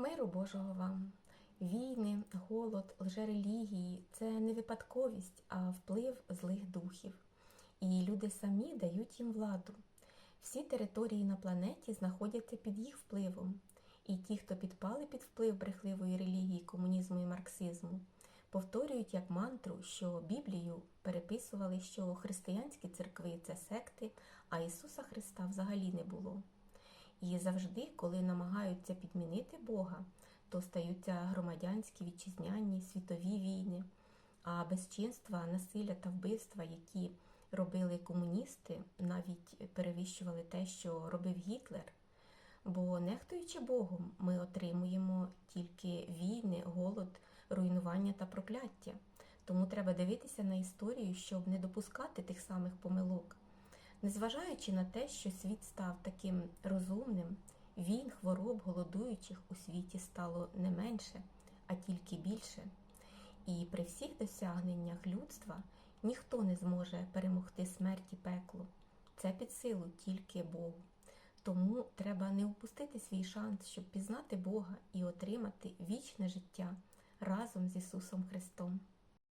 Миру Божого вам! Війни, голод, лжерелігії це не випадковість, а вплив злих духів. І люди самі дають їм владу. Всі території на планеті знаходяться під їх впливом. І ті, хто підпали під вплив брехливої релігії, комунізму і марксизму, повторюють як мантру, що Біблію переписували, що християнські церкви це секти, а Ісуса Христа взагалі не було. І завжди, коли намагаються підмінити Бога, то стаються громадянські вітчизняні світові війни, а безчинства, насилля та вбивства, які робили комуністи, навіть перевищували те, що робив Гітлер. Бо, нехтуючи Богом, ми отримуємо тільки війни, голод, руйнування та прокляття. Тому треба дивитися на історію, щоб не допускати тих самих помилок. Незважаючи на те, що світ став таким розумним, війн, хвороб, голодуючих у світі стало не менше, а тільки більше. І при всіх досягненнях людства ніхто не зможе перемогти смерть і пекло. Це під силу тільки Богу. Тому треба не упустити свій шанс, щоб пізнати Бога і отримати вічне життя разом з Ісусом Христом.